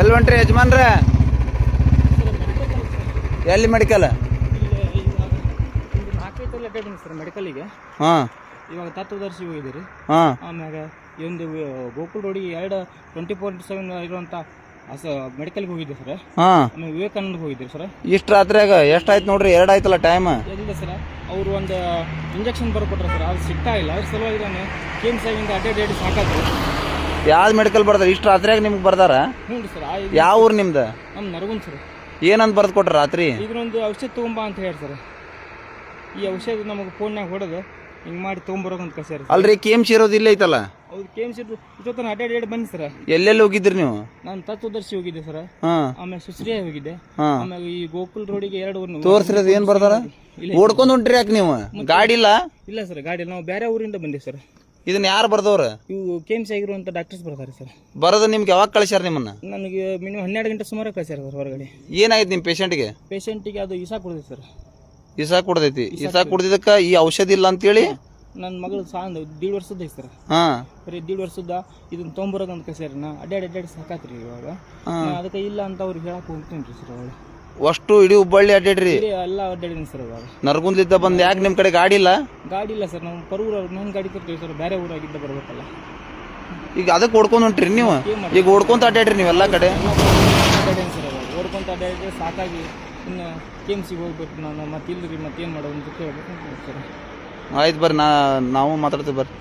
ಎಲ್ಲಿ ಹೊಂಟ್ರಿ ಯಜಮಾನ್ರ? ಎಲ್ಲಿ ಮೆಡಿಕಲ್ ಮೆಡಿಕಲಿಗೆ ಹಾಂ. ಇವಾಗ ತತ್ವದರ್ಶಿ ಹೋಗಿದ್ದೀರಿ. ಹಾಂ. ಆಮ್ಯಾಗ ಈ ಒಂದು ಗೋಕುಲ್ ರೋಡಿಗೆ ಎರಡು ಟ್ವೆಂಟಿ ಫೋರ್ ಇಂಟು ಸೆವೆನ್ ಇರುವಂಥ ಅಸ ಮೆಡಿಕಲ್ಗೆ ಹೋಗಿದ್ದೆ ಸರ್. ಹಾಂ. ಆಮೇಲೆ ವಿವೇಕಾನಂದಗೆ ಹೋಗಿದ್ದೀರಿ ಸರ್. ಇಷ್ಟು ರಾತ್ರಿಯಾಗ ಎಷ್ಟಾಯ್ತು ನೋಡ್ರಿ? ಎರಡು ಆಯ್ತಲ್ಲ ಟೈಮ್ ಎಲ್ಲಿದೆ ಸರ್? ಅವರು ಒಂದು ಇಂಜೆಕ್ಷನ್ ಬರ್ಕೊಟ್ರೆ ಸರ್. ಅದು ಸಿಗ್ತಾ ಇಲ್ಲ. ಅದ್ರ ಸಲುವಾಗಿ ನಾನು ಕೆ ಎಂ ಸಾಗಿಂದ ಅಡ್ಡಾಡಿ ಸಾಕಾದ್ರು ಯಾವ್ದು ಮೆಡಿಕಲ್ ಬರ್ದಾರ? ಇಷ್ಟು ರಾತ್ರಿಯಾಗ ನಿಮ್ಗೆ ಬರ್ದಾರ? ಹ್ಞೂ ರೀ ಸರ್ ಇದು ಯಾವ ಊರು ನಿಮ್ದು? ನಮ್ಮ ನರಗುನ್ ಸರ್. ಏನಂತ ಬರ್ದು ಕೊಟ್ರ ರಾತ್ರಿ? ಇದ್ರೊಂದು ಔಷಧ ತೊಗೊಂಬ ಅಂತ ಹೇಳಿ ಸರ್. ಈ ಔಷಧ ನಮಗೆ ಫೋನ್ಯಾಗ ಹೊಡೆದು ಹಿಂಗ್ ಮಾಡಿ ತೊಗೊಂಬರೋಕಂತ ಕಳ್ಸ್ಯಾರ ಸರ್. ಅಲ್ರಿ ಕೆ ಎಂ ಸಿ ಇರೋದು ಇಲ್ಲೇ ಐತಲ್ಲ? ಹೌದು ಕೆ ಎಂ ಸಿ ಇಷ್ಟೊತ್ತನ ಅಡ್ಡಾಡಿ ಬನ್ನಿ ಸರ್. ಎಲ್ಲೆಲ್ಲಿ ಹೋಗಿದ್ರಿ ನೀವು? ನಾನು ತತ್ವದರ್ಶಿ ಹೋಗಿದ್ದೆ ಸರ್. ಹಾಂ. ಆಮೇಲೆ ಸುಶ್ರಿಯ ಹೋಗಿದ್ದೆ. ಹಾಂ. ಆಮೇಲೆ ಈ ಗೋಕುಲ್ ರೋಡಿಗೆ ಎರಡು ಊರು ತೋರ್ಸಿರೋದು ಏನು ಬರ್ದಾರ? ಇಲ್ಲ ಓಡ್ಕೊಂಡು ಹೊಂಟ್ರಿ ಯಾಕೆ ನೀವು? ಗಾಡಿ ಇಲ್ಲ? ಇಲ್ಲ ಸರ್ ಗಾಡಿ ನಾವು ಬೇರೆ ಊರಿಂದ ಬಂದೆ ಸರ್. ಇದನ್ನ ಯಾರು ಬರ್ದವ್ರು? ಇವು ಕೆ ಎಂ ಸಿ ಆಗಿರುವಂಥ ಡಾಕ್ಟರ್ಸ್ ಬರ್ತಾರೆ ಸರ್. ಬರೋದು ನಿಮ್ಗೆ ಯಾವಾಗ ಕಳಿಸ್ಯಾರ ನಿಮ್ಮನ್ನ? ನನಗೆ ಮಿನಿಮಮ್ ಹನ್ನೆರಡು ಗಂಟೆ ಸುಮಾರು ಕಳಿಸ್ಯಾರ ಸರ್ ಹೊರಗಡೆ. ಏನಾಯ್ತು ನಿಮ್ಮ ಪೇಷಂಟ್ಗೆ ಪೇಷಂಟಿಗೆ ಅದು ಇಸಾ ಕೊಡಿದೆ ಸರ್. ಇಸಾ ಕುಡ್ದೈತಿ ಇಸಾ ಕುಡ್ದಿದ್ದಕ್ಕ ಈ ಔಷಧಿ ಇಲ್ಲ ಅಂತೇಳಿ? ನನ್ನ ಮಗಳು ಸಾಂದ್ ದೀಡ್ ವರ್ಷದ ಐತೆ ಸರ್. ಹಾ. ಬರೀ ದೀಡ್ ವರ್ಷದ ಇದನ್ನ ತೊಗೊಂಬರೋದು ಅಂತ ಕಳಿಸ್ಯಾರ ನಾ. ಅಡ್ಡಾಡಿ ಅಡ್ಡಾಡಿ ಸಾಕಾತ್ರಿ ಇವಾಗ. ನಾ ಅದಕ್ಕೆ ಇಲ್ಲ ಅಂತ ಅವ್ರಿಗೆ ಹೇಳಕ್ ಹೋಗ್ತೀನಿ ರೀ ಸರ್ ಅವಾಗ ಅಷ್ಟು ಇಡೀ ಹುಬ್ಬಳ್ಳಿ ಅಡ್ಡಾಡ್ರಿ. ಇಲ್ಲಿ ಎಲ್ಲ ಅಡ್ಡಾಡಿದ್ದೀನಿ ಸರ್ ಅವಾಗ. ನರಗುಂದ್ಲಿದ್ದ ಬಂದ್ ಯಾಕೆ ನಿಮ್ಮ ಕಡೆ ಗಾಡಿ ಇಲ್ಲ? ಗಾಡಿ ಇಲ್ಲ ಸರ್ ನಾವು ಪರೂರ ನನ್ನ ಗಾಡಿ ತರ್ತೀವಿ ಸರ್ ಬೇರೆ ಊರಾಗಿದ್ದ ಬರ್ಬೇಕಲ್ಲ. ಈಗ ಅದಕ್ಕೆ ಓಡ್ಕೊಂಡು ಹೊಂಟ್ರಿ ನೀವು? ಈಗ ಓಡ್ಕೊಂತ ಅಡ್ಡಾಡ್ರಿ ನೀವೆಲ್ಲ ಕಡೆ. ಅಡ್ಡಾಡೇನು ಸರ್ ಅವಾಗ. ಓಡ್ಕೊಂತ ಅಡ್ಡಾಡಿದ್ರೆ ಸಾಕಾಗಿ ಇನ್ನು ಕೆ ಎಂ ಸಿಗೆ ಹೋಗ್ಬೇಕು ನಾನು ಮತ್ತೆ ಇಲ್ಲರಿ ಮತ್ತೆ ಏನು ಮಾಡೋದು ಅಂತ ಕೇಳ್ಬೇಕು ಅಂತ ಸರ್. ಆಯ್ತು ಬರ್ರಿ ನಾ ನಾವು ಮಾತಾಡ್ತೀವಿ ಬರ್ರಿ.